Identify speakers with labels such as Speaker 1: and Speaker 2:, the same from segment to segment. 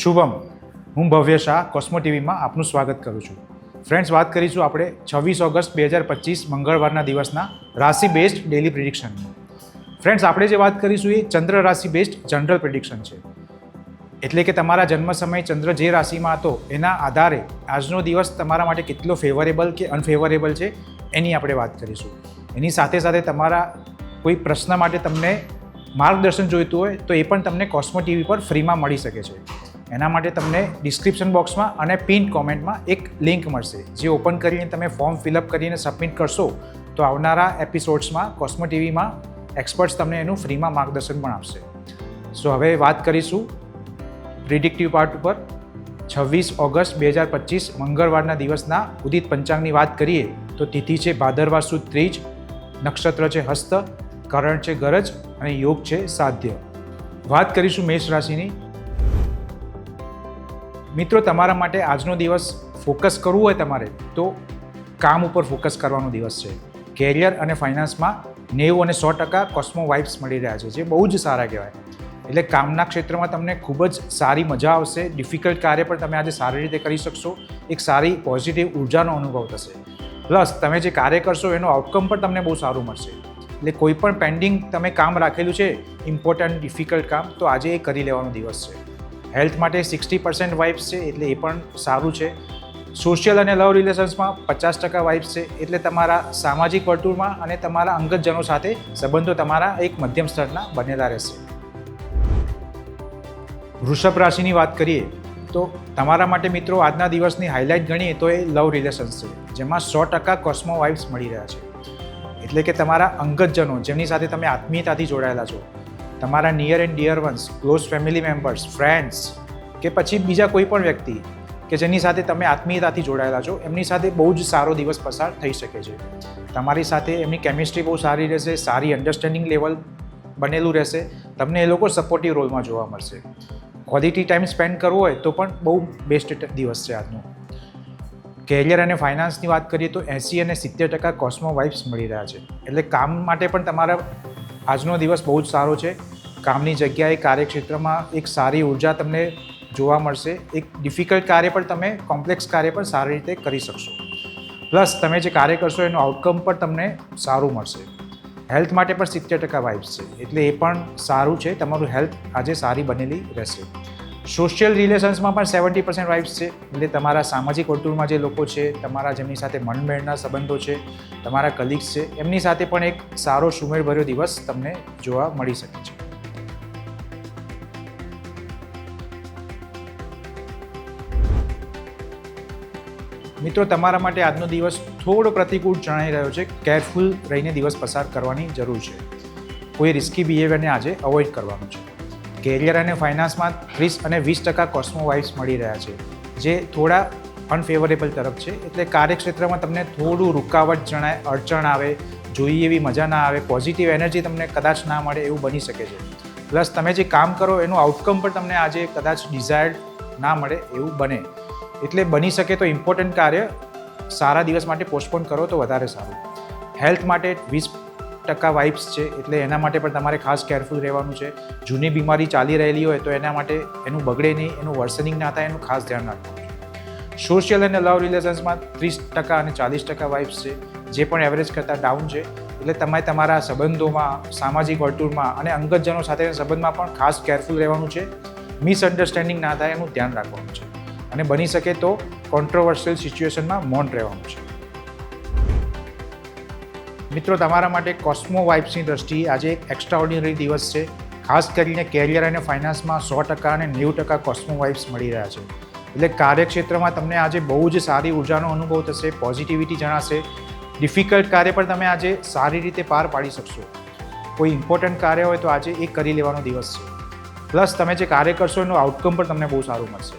Speaker 1: શુભમ, હું ભવ્ય શાહ, કોસ્મો ટીવીમાં આપનું સ્વાગત કરું છું. ફ્રેન્ડ્સ, વાત કરીશું આપણે છવ્વીસ ઓગસ્ટ બે હજાર પચીસ મંગળવારના દિવસના રાશિ બેસ્ડ ડેલી પ્રિડિક્શનની ફ્રેન્ડ્સ, આપણે જે વાત કરીશું એ ચંદ્ર રાશિ બેસ્ડ જનરલ પ્રિડિક્શન છે. એટલે કે તમારા જન્મ સમય ચંદ્ર જે રાશિમાં હતો, એના આધારે આજનો દિવસ તમારા માટે કેટલો ફેવરેબલ કે અનફેવરેબલ છે, એની આપણે વાત કરીશું. એની સાથે સાથે તમારા કોઈ પ્રશ્ન માટે તમને માર્ગદર્શન જોઈતું હોય, તો એ પણ તમને કોસ્મો ટીવી પર ફ્રીમાં મળી શકે છે. એના માટે તમને ડિસ્ક્રિપ્શન બોક્સમાં અને પિન કોમેન્ટમાં એક લિંક મળશે. જે ઓપન કરીને તમે ફોર્મ ફિલઅપ કરીને સબમિટ કરશો, તો આવનારા એપિસોડ્સમાં કોસ્મો ટીવીમાં એક્સપર્ટ્સ તમને એનું ફ્રીમાં માર્ગદર્શન પણ આપશે. સો હવે વાત કરીશું પ્રિડિક્ટિવ પાર્ટ ઉપર. છવ્વીસ ઓગસ્ટ બે હજાર પચીસ, મંગળવારના દિવસના ઉદિત પંચાંગની વાત કરીએ, તો તિથિ છે ભાદરવા સુદ ત્રીજ, નક્ષત્ર છે હસ્ત, કરણ છે ગરજ અને યોગ છે સાધ્ય. વાત કરીશું મેષ રાશિની. મિત્રો, તમારા માટે આજનો દિવસ ફોકસ કરવું હોય તમારે, તો કામ ઉપર ફોકસ કરવાનો દિવસ છે. કેરિયર અને ફાઇનાન્સમાં નેવું અને સો ટકા કોસ્મો વાઇબ્સ મળી રહ્યા છે, જે બહુ જ સારા કહેવાય. એટલે કામના ક્ષેત્રમાં તમને ખૂબ જ સારી મજા આવશે, ડિફિકલ્ટ કાર્ય પણ તમે આજે સારી રીતે કરી શકશો, એક સારી પોઝિટિવ ઉર્જાનો અનુભવ થશે. પ્લસ, તમે જે કાર્ય કરશો, એનું આઉટકમ પણ તમને બહુ સારું મળશે. એટલે કોઈ પણ પેન્ડિંગ તમે કામ રાખેલું છે ઇમ્પોર્ટન્ટ ડિફિકલ્ટ કામ, તો આજે એ કરી લેવાનો દિવસ છે. હેલ્થ માટે સિક્સટી પર્સન્ટ વાઇબ્સ છે એટલે એ પણ સારું છે. સોશિયલ અને લવ રિલેશન્સમાં પચાસ ટકા વાઇબ્સ છે એટલે તમારા સામાજિક વર્તુળમાં અને તમારા અંગતજનો સાથે સંબંધો તમારા એક મધ્યમ સ્તરના બનેલા રહેશે. વૃષભ રાશિની વાત કરીએ તો તમારા માટે મિત્રો આજના દિવસની હાઇલાઇટ ગણીએ તો એ લવ રિલેશન્સ છે, જેમાં સો ટકા કોસ્મો વાઇબ્સ મળી રહ્યા છે. એટલે કે તમારા અંગતજનો જેમની સાથે તમે આત્મીયતાથી જોડાયેલા છો તમારા near and dear ones close family members friends કે પછી બીજા કોઈ પણ વ્યક્તિ, કે જેની સાથે તમે આત્મીયતાથી જોડાયેલા છો, એમની સાથે બહુ જ સારો દિવસ પસાર થઈ શકે છે. તમારી સાથે એમની કેમિસ્ટ્રી બહુ સારી રહેશે, સારી અન્ડરસ્ટેન્ડિંગ લેવલ બનેલું રહેશે, તમને એ લોકો સપોર્ટિવ રોલમાં જોવા મળશે. ક્વોલિટી ટાઈમ સ્પેન્ડ કરવો હોય તો પણ બહુ બેસ્ટ દિવસ છે આજનો. કેરિયર અને ફાઇનાન્સની વાત કરીએ તો એંસી અને સિત્તેર ટકા કોસ્મો વાઇફ્સ મળી રહ્યા છે. એટલે કામ માટે પણ તમારા આજનો દિવસ બહુ જ સારો છે. કામની જગ્યાએ કાર્યક્ષેત્રમાં એક સારી ઊર્જા તમને જોવા મળશે. એક ડિફિકલ્ટ કાર્ય પણ તમે કોમ્પ્લેક્સ કાર્ય પણ સારી રીતે કરી શકશો. પ્લસ તમે જે કાર્ય કરશો એનું આઉટકમ પણ તમને સારું મળશે. હેલ્થ માટે પણ સિત્તેર ટકા વાઇબ્સ છે. એટલે એ પણ સારું છે. તમારું હેલ્થ આજે સારી બનેલી રહેશે. સોશિયલ રિલેશન્સમાં પણ સેવન્ટી પર્સન્ટ વાઇફ્સ છે. એટલે તમારા સામાજિક વર્તુળમાં જે લોકો છે, તમારા જેમની સાથે મનમેળના સંબંધો છે, તમારા કલીગ્સ છે, એમની સાથે પણ એક સારો સુમેળભર્યો દિવસ તમને જોવા મળી શકે છે. મિત્રો, તમારા માટે આજનો દિવસ થોડો પ્રતિકૂળ જણાઈ રહ્યો છે. કેરફુલ રહીને દિવસ પસાર કરવાની જરૂર છે. કોઈ રિસ્કી બિહેવિયરને આજે અવોઇડ કરવાનું છે. કેરિયર અને ફાઇનાન્સમાં ત્રીસ અને વીસ ટકા કોસ્મો વાઇવ્સ મળી રહ્યા છે, જે થોડા અનફેવરેબલ તરફ છે. એટલે કાર્યક્ષેત્રમાં તમને થોડું રૂકાવટ જણાય, અડચણ આવે, જોઈએ એવી મજા ના આવે પોઝિટિવ એનર્જી તમને કદાચ ના મળે એવું બની શકે છે. પ્લસ તમે જે કામ કરો એનું આઉટકમ પણ તમને આજે કદાચ ડિઝાયર્ડ ના મળે એવું બને. એટલે બની શકે તો ઇમ્પોર્ટન્ટ કાર્ય, સારા દિવસ માટે પોસ્ટપોન કરો તો વધારે સારું. હેલ્થ માટે વીસ ટકા વાઇબ્સ છે, એટલે એના માટે પણ તમારે ખાસ કેરફુલ રહેવાનું છે. જૂની બીમારી ચાલી રહેલી હોય તો એના માટે એનું બગડે નહીં, એનું વર્સનિંગ ના થાય, એનું ખાસ ધ્યાન રાખવાનું સોશિયલ અને લવ રિલેશન્સમાં ત્રીસ ટકા અને ચાલીસ ટકા વાઇબ્સ છે, જે પણ એવરેજ કરતાં ડાઉન છે. એટલે તમે તમારા સંબંધોમાં, સામાજિક વર્તુળમાં અને અંગતજનો સાથેના સંબંધમાં પણ ખાસ કેરફુલ રહેવાનું છે. મિસઅન્ડરસ્ટેન્ડિંગ ના થાય, એનું ધ્યાન રાખવાનું છે. અને બની શકે તો કોન્ટ્રોવર્શિયલ સિચ્યુએશનમાં મૌન રહેવાનું છે. મિત્રો, તમારા માટે કોસ્મો વાઇબ્સની દ્રષ્ટિએ આજે એક એક્સ્ટ્રાઓર્ડિનરી દિવસ છે. ખાસ કરીને કેરિયર અને ફાઇનાન્સમાં સો ટકા અને નેવું ટકા કોસ્મો વાઇબ્સ મળી રહ્યા છે. એટલે કાર્યક્ષેત્રમાં તમને આજે બહુ જ સારી ઉર્જાનો અનુભવ થશે પોઝિટિવિટી જણાશે. ડિફિકલ્ટ કાર્ય પણ તમે આજે સારી રીતે પાર પાડી શકશો. કોઈ ઇમ્પોર્ટન્ટ કાર્ય હોય તો આજે એ કરી લેવાનો દિવસ છે. પ્લસ તમે જે કાર્ય કરશો એનું આઉટકમ પણ તમને બહુ સારું મળશે.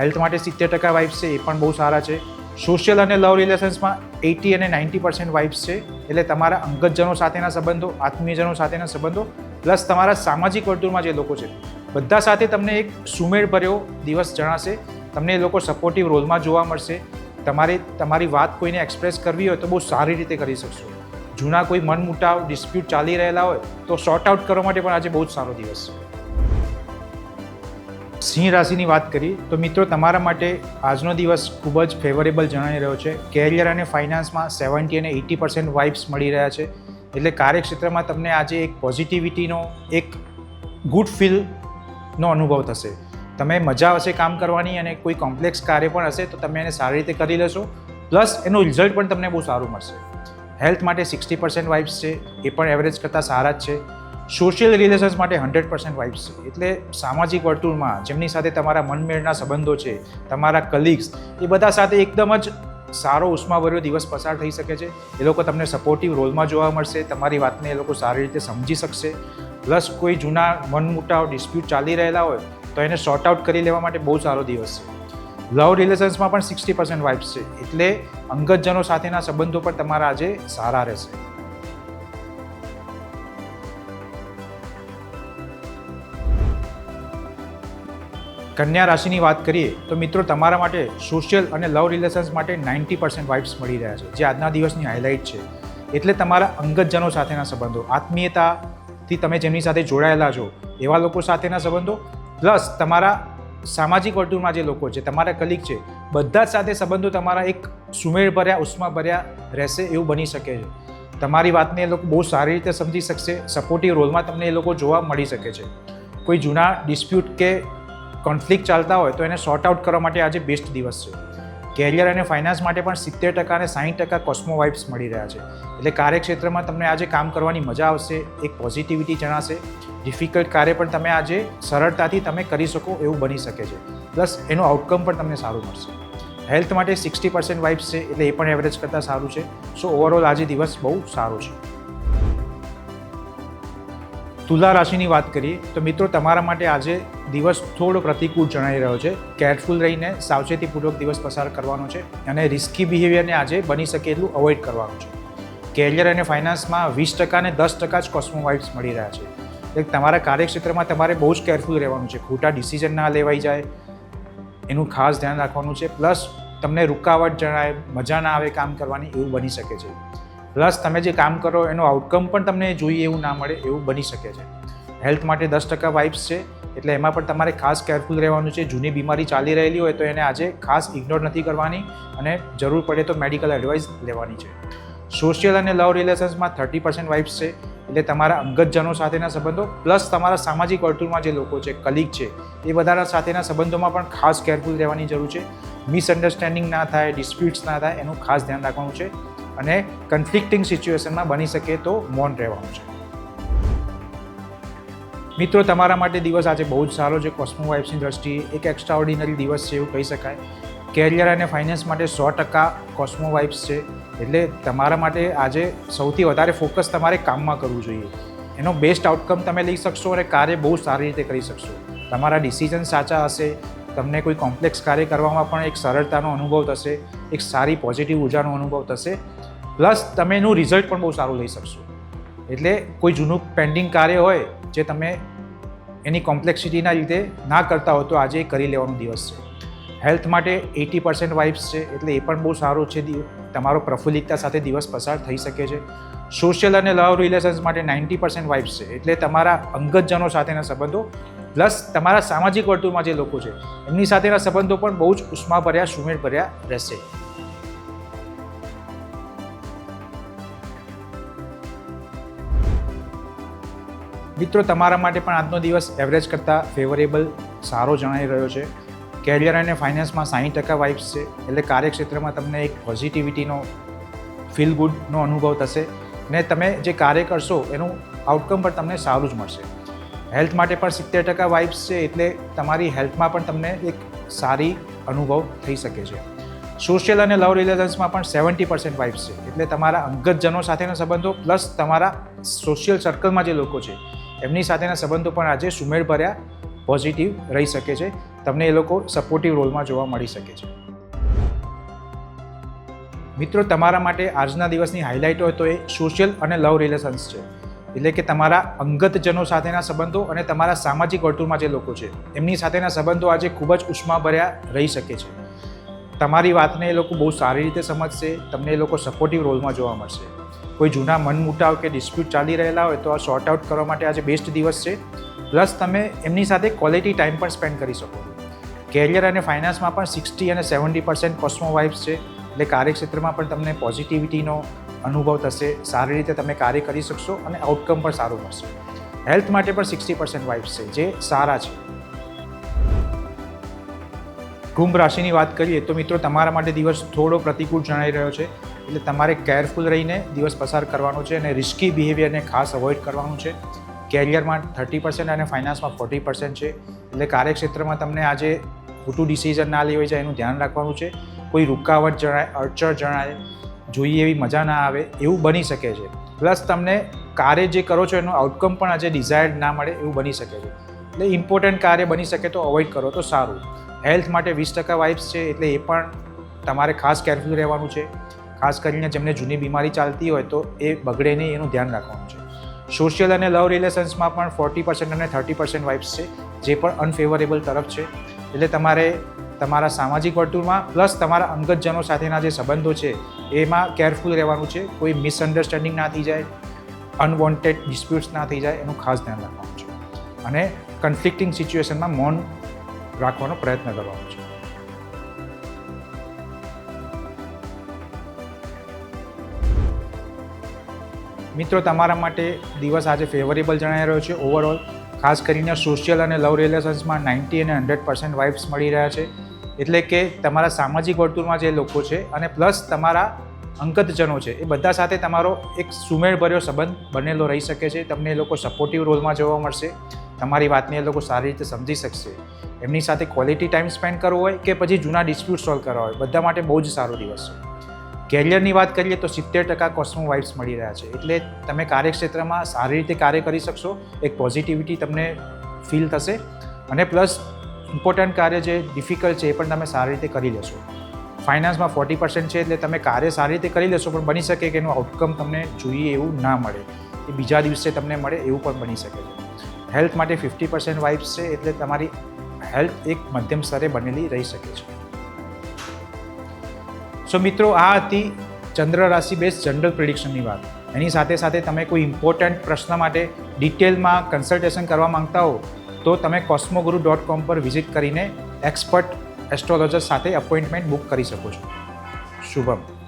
Speaker 1: હેલ્થ માટે સિત્તેર ટકા વાઇબ્સ છે, એ પણ બહુ સારા છે. સોશિયલ અને લવ રિલેશન્સમાં એટી અને નાઇન્ટી પર્સન્ટ વાઇબ્સ છે. એટલે તમારા અંગતજનો સાથેના સંબંધો, આત્મીયજનો સાથેના સંબંધો, પ્લસ તમારા સામાજિક વર્તુળમાં જે લોકો છે, બધા સાથે તમને એક સુમેળભર્યો દિવસ જણાશે. તમને એ લોકો સપોર્ટિવ રોલમાં જોવા મળશે. તમારે તમારી વાત કોઈને એક્સપ્રેસ કરવી હોય તો બહુ સારી રીતે કરી શકશો. જૂના કોઈ મનમુટાવ ડિસ્પ્યુટ ચાલી રહેલા હોય તો સોર્ટ આઉટ કરવા માટે પણ આજે બહુ જ સારો દિવસ છે. સિંહ રાશિની વાત કરીએ તો મિત્રો તમારા માટે આજનો દિવસ ખૂબ જ ફેવરેબલ જણાઈ રહ્યો છે. કેરિયર અને ફાઇનાન્સમાં સેવન્ટી અને એટી પર્સન્ટ વાઇબ્સ મળી રહ્યા છે. એટલે કાર્યક્ષેત્રમાં તમને આજે એક પોઝિટિવિટીનો એક ગુડ ફીલનો અનુભવ થશે. તમે મજા આવશે કામ કરવાની અને કોઈ કોમ્પ્લેક્સ કાર્ય પણ હશે, તો તમે એને સારી રીતે કરી લેશો. પ્લસ એનું રિઝલ્ટ પણ તમને બહુ સારું મળશે. હેલ્થ માટે સિક્સટી પર્સન્ટ વાઇબ્સ છે, એ પણ એવરેજ કરતાં સારા જ છે. સોશિયલ રિલેશન્સ માટે હંડ્રેડ પર્સન્ટ વાઇબ્સ છે. એટલે સામાજિક વર્તુળમાં જેમની સાથે તમારા મનમેળના સંબંધો છે, તમારા કલીગ્સ એ બધા સાથે એકદમ જ સારો ઉષ્માભર્યો દિવસ પસાર થઈ શકે છે. એ લોકો તમને સપોર્ટિવ રોલમાં જોવા મળશે, તમારી વાતને એ લોકો સારી રીતે સમજી શકશે. પ્લસ કોઈ જૂના મનમુટાવ ડિસ્પ્યુટ ચાલી રહેલા હોય, તો એને સોર્ટ આઉટ કરી લેવા માટે બહુ સારો દિવસ છે. લવ રિલેશન્સમાં પણ સિક્સટી પર્સન્ટ વાઇબ્સ છે. એટલે અંગતજનો સાથેના સંબંધો પણ તમારા આજે સારા રહેશે. કન્યા રાશિની વાત કરીએ, તો મિત્રો તમારા માટે સોશિયલ અને લવ રિલેશન્સ માટે નાઇન્ટી પર્સન્ટ વાઇબ્સ મળી રહ્યા છે, જે આજના દિવસની હાઇલાઇટ છે. એટલે તમારા અંગતજનો સાથેના સંબંધો, આત્મીયતાથી તમે જેમની સાથે જોડાયેલા છો, એવા લોકો સાથેના સંબંધો પ્લસ તમારા સામાજિક વર્તુળમાં જે લોકો છે, તમારા કલીગ છે, બધા જ સાથે સંબંધો તમારા એક સુમેળભર્યા ઉષ્માભર્યા રહેશે એવું બની શકે છે. તમારી વાતને એ લોકો બહુ સારી રીતે સમજી શકશે સપોર્ટિવ રોલમાં તમને એ લોકો જોવા મળી શકે છે. કોઈ જૂના ડિસ્પ્યુટ કે કોન્ફ્લિક્ટ ચાલતા હોય તો એને સોર્ટ આઉટ કરવા માટે આજે બેસ્ટ દિવસ છે. કેરિયર અને ફાઇનાન્સ માટે પણ સિત્તેર ટકા અને સાઠ ટકા કોસ્મો વાઇબ્સ મળી રહ્યા છે. એટલે કાર્યક્ષેત્રમાં તમને આજે કામ કરવાની મજા આવશે, એક પોઝિટિવિટી જણાશે. ડિફિકલ્ટ કાર્ય પણ તમે આજે સરળતાથી તમે કરી શકો એવું બની શકે છે. પ્લસ એનું આઉટકમ પણ તમને સારું મળશે. હેલ્થ માટે સિક્સટી પર્સન્ટ વાઇબ્સ છે, એટલે એ પણ એવરેજ કરતાં સારું છે. સો ઓવરઓલ આજે દિવસ બહુ સારો છે. તુલા રાશિની વાત કરીએ, તો મિત્રો તમારા માટે આજે દિવસ થોડો પ્રતિકૂળ જણાઈ રહ્યો છે. કેરફુલ રહીને સાવચેતીપૂર્વક દિવસ પસાર કરવાનો છે અને રિસ્કી બિહેવિયરને આજે બની શકે એટલું અવોઇડ કરવાનું છે. કેરિયર અને ફાઇનાન્સમાં વીસ ટકા અને દસ ટકા જ કોસ્મો વાઇબ્સ મળી રહ્યા છે. એટલે તમારા કાર્યક્ષેત્રમાં તમારે બહુ જ કેરફુલ રહેવાનું છે. ખોટા ડિસિઝન ના લેવાઈ જાય, એનું ખાસ ધ્યાન રાખવાનું છે. પ્લસ તમને રૂકાવટ જણાય, મજા ના આવે કામ કરવાની, એવું બની શકે છે. પ્લસ તમે જે કામ કરો એનો આઉટકમ પણ તમને જોઈએ એવું ના મળે એવું બની શકે છે. હેલ્થ માટે દસ ટકા વાઇબ્સ છે, એટલે એમાં પણ તમારે ખાસ કેરફુલ રહેવાનું છે. જૂની બીમારી ચાલી રહેલી હોય તો એને આજે ખાસ ઇગ્નોર નથી કરવાની અને જરૂર પડે તો મેડિકલ એડવાઇસ લેવાની છે. સોશિયલ અને લવ રિલેશન્સમાં થર્ટી પર્સન્ટ વાઇબ્સ છે, એટલે તમારા અંગતજનો સાથેના સંબંધો પ્લસ તમારા સામાજિક વર્તુળમાં જે લોકો છે કલીગ છે, એ બધાના સાથેના સંબંધોમાં પણ ખાસ કેરફુલ રહેવાની જરૂર છે. મિસઅન્ડરસ્ટેન્ડિંગ ના થાય ડિસ્પ્યુટ્સ ના થાય, એનું ખાસ ધ્યાન રાખવાનું છે. અને કન્ફ્લિક્ટિંગ સિચ્યુએશનમાં બની શકે તો મૌન રહેવાનું છે. મિત્રો, તમારા માટે દિવસ આજે બહુ જ સારો છે. કોસ્મો વાઇફ્સની દ્રષ્ટિએ એક એક્સ્ટ્રા ઓર્ડિનરી દિવસ છે એવું કહી શકાય. કેરિયર અને ફાઇનાન્સ માટે સો ટકા કોસ્મો વાઇફ્સ છે. એટલે તમારા માટે આજે સૌથી વધારે ફોકસ તમારે કામમાં કરવું જોઈએ. એનો બેસ્ટ આઉટકમ તમે લઈ શકશો અને કાર્ય બહુ સારી રીતે કરી શકશો. તમારા ડિસિઝન સાચા હશે. તમને કોઈ કોમ્પ્લેક્સ કાર્ય કરવામાં પણ એક સરળતાનો અનુભવ થશે, એક સારી પોઝિટિવ ઉર્જાનો અનુભવ થશે. પ્લસ તમે એનું રિઝલ્ટ પણ બહુ સારું લઈ શકશો. એટલે કોઈ જૂનું પેન્ડિંગ કાર્ય હોય, જે તમે એની કોમ્પ્લેક્સિટીના લીધે ના કરતા હો તો આજે એ કરી લેવાનો દિવસ છે. હેલ્થ માટે એટી પર્સન્ટ વાઇબ્સ છે, એટલે એ પણ બહુ સારું છે. તમારો પ્રફુલ્લિતતા સાથે દિવસ પસાર થઈ શકે છે. સોશિયલ અને લવ રિલેશન્સ માટે નાઇન્ટી પર્સન્ટ વાઇબ્સ છે. એટલે તમારા અંગતજનો સાથેના સંબંધો પ્લસ તમારા સામાજિક વર્તુળમાં જે લોકો છે, એમની સાથેના સંબંધો પણ બહુ જ ઉષ્માભર્યા, સુમેળભર્યા રહેશે. મિત્રો, તમારા માટે પણ આજનો દિવસ એવરેજ કરતાં ફેવરેબલ સારો જણાઈ રહ્યો છે. કેરિયર અને ફાઇનાન્સમાં સાઠ ટકા વાઇફ્સ છે. એટલે કાર્યક્ષેત્રમાં તમને એક પોઝિટિવિટીનો ફીલ ગુડનો અનુભવ થશે. ને તમે જે કાર્ય કરશો, એનું આઉટકમ પણ તમને સારું જ મળશે. હેલ્થ માટે પણ સિત્તેર ટકા વાઇબ્સ છે, એટલે તમારી હેલ્થમાં પણ તમને એક સારી અનુભવ થઈ શકે છે. સોશિયલ અને લવ રિલેશન્સમાં પણ સેવન્ટી પર્સન્ટ વાઇબ્સ છે, એટલે તમારા અંગતજનો સાથેના સંબંધો પ્લસ તમારા સોશિયલ સર્કલમાં જે લોકો છે, એમની સાથેના સંબંધો પણ આજે સુમેળભર્યા પોઝિટિવ રહી શકે છે. તમને એ લોકો સપોર્ટિવ રોલમાં જોવા મળી શકે છે. મિત્રો, તમારા માટે આજના દિવસની હાઇલાઇટ હોય તો એ સોશિયલ અને લવ રિલેશન્સ છે. એટલે કે તમારા અંગતજનો સાથેના સંબંધો અને તમારા સામાજિક વર્તુળમાં જે લોકો છે, એમની સાથેના સંબંધો આજે ખૂબ જ ઉષ્માભર્યા રહી શકે છે. તમારી વાતને એ લોકો બહુ સારી રીતે સમજશે, તમને એ લોકો સપોર્ટિવ રોલમાં જોવા મળશે. કોઈ જૂના મનમુટાવ કે ડિસ્પ્યુટ ચાલી રહેલા હોય તો આ શોર્ટ આઉટ કરવા માટે આજે બેસ્ટ દિવસ છે. પ્લસ તમે એમની સાથે ક્વોલિટી ટાઈમ પણ સ્પેન્ડ કરી શકો. કેરિયર અને ફાઇનાન્સમાં પણ સિક્સટી અને સેવન્ટી પર્સન્ટ કોસ્મો વાઇબ્સ છે. એટલે કાર્યક્ષેત્રમાં પણ તમને પોઝિટિવિટીનો અનુભવ થશે, સારી રીતે તમે કાર્ય કરી શકશો અને આઉટકમ પણ સારું મળશે. હેલ્થ માટે પણ સિક્સટી પર્સન્ટ વાઇબ્સ છે, જે સારા છે. કુંભ રાશિની વાત કરીએ તો મિત્રો તમારા માટે દિવસ થોડો પ્રતિકૂળ જણાઈ રહ્યો છે, એટલે તમારે કેરફુલ રહીને દિવસ પસાર કરવાનો છે અને રિસ્કી બિહેવિયરને ખાસ અવોઇડ કરવાનું છે. કેરિયરમાં થર્ટી પર્સન્ટ અને ફાઇનાન્સમાં ફોર્ટી પર્સન્ટ છે, એટલે કાર્યક્ષેત્રમાં તમને આજે ખોટું ડિસિઝન ના લેવાય જાય એનું ધ્યાન રાખવાનું છે. કોઈ રૂકાવટ જણાય, અડચણ જણાય, જોઈએ એવી મજા ના આવે, એવું બની શકે છે. પ્લસ તમને કાર્ય જે કરો છો એનો આઉટકમ પણ આજે ડિઝાયર્ડ ના મળે એવું બની શકે છે. એટલે ઇમ્પોર્ટન્ટ કાર્ય બની શકે તો અવોઇડ કરો, તો સારું. હેલ્થ માટે વીસ ટકા વાઇબ્સ છે, એટલે એ પણ તમારે ખાસ કેરફુલ રહેવાનું છે. ખાસ કરીને જેમને જૂની બીમારી ચાલતી હોય તો એ બગડે નહીં, એનું ધ્યાન રાખવાનું છે. સોશિયલ અને લવ રિલેશન્સમાં પણ ફોર્ટી પર્સન્ટ અને થર્ટી પર્સન્ટ વાઇબ્સ છે, જે પણ અનફેવરેબલ તરફ છે. એટલે તમારે તમારા સામાજિક વર્તુળમાં, પ્લસ તમારા અંગતજનો સાથેના જે સંબંધો છે, એમાં કેરફુલ રહેવાનું છે. કોઈ મિસઅન્ડરસ્ટેન્ડિંગ ના થઈ જાય, અનવોન્ટેડ ડિસ્પ્યુટ્સ ના થઈ જાય, એનું ખાસ ધ્યાન રાખવાનું છે. અને કન્ફ્લિક્ટિંગ સિચ્યુએશનમાં મૌન રાખવાનો પ્રયત્ન કરવાનો છે. મિત્રો, તમારા માટે દિવસ આજે ફેવરેબલ જણાઈ રહ્યો છે. ઓવરઓલ ખાસ કરીને સોશિયલ અને લવ રિલેશન્સમાં નાઇન્ટી અને હંડ્રેડ પર્સન્ટ વાઇબ્સ મળી રહ્યા છે. એટલે કે તમારા સામાજિક વર્તુળમાં જે લોકો છે અને પ્લસ તમારા અંગતજનો છે, એ બધા સાથે તમારો એક સુમેળભર્યો સંબંધ બનેલો રહી શકે છે. તમને એ લોકો સપોર્ટિવ રોલમાં જોવા મળશે. તમારી વાતને એ લોકો સારી રીતે સમજી શકશે. એમની સાથે ક્વોલિટી ટાઈમ સ્પેન્ડ કરવો હોય કે પછી જૂના ડિસ્પ્યુટ સોલ્વ કરવા હોય, બધા માટે બહુ જ સારો દિવસ છે. કેરિયરની વાત કરીએ તો સિત્તેર ટકા કોસ્મો વાઇબ્સ મળી રહ્યા છે. એટલે તમે કાર્યક્ષેત્રમાં સારી રીતે કાર્ય કરી શકશો, એક પોઝિટિવિટી તમને ફીલ થશે. અને પ્લસ ઇમ્પોર્ટન્ટ કાર્ય જે ડિફિકલ્ટ છે એ પણ તમે સારી રીતે કરી લેશો. ફાઇનાન્સમાં ફોર્ટી પર્સન્ટ છે એટલે તમે કાર્ય સારી રીતે કરી લેશો, પણ બની શકે કે એનું આઉટકમ તમને જોઈએ એવું ના મળે. એ બીજા દિવસે તમને મળે એવું પણ બની શકે છે. હેલ્થ માટે ફિફ્ટી પર્સન્ટ વાઇબ્સ છે એટલે તમારી હેલ્થ એક મધ્યમ સ્તરે બનેલી રહી શકે છે. સો મિત્રો, આ હતી ચંદ્ર રાશિ બેઝ જનરલ પ્રિડિક્શનની વાત. એની સાથે સાથે તમે કોઈ ઇમ્પોર્ટન્ટ પ્રશ્ન માટે ડિટેલમાં કન્સલ્ટેશન કરવા માંગતા હો તો તમે કોસ્મોગુરુ ડોટ કોમ પર વિઝિટ કરીને એક્સપર્ટ એસ્ટ્રોલોજર સાથે અપોઇન્ટમેન્ટ બુક કરી શકો છો. શુભમ.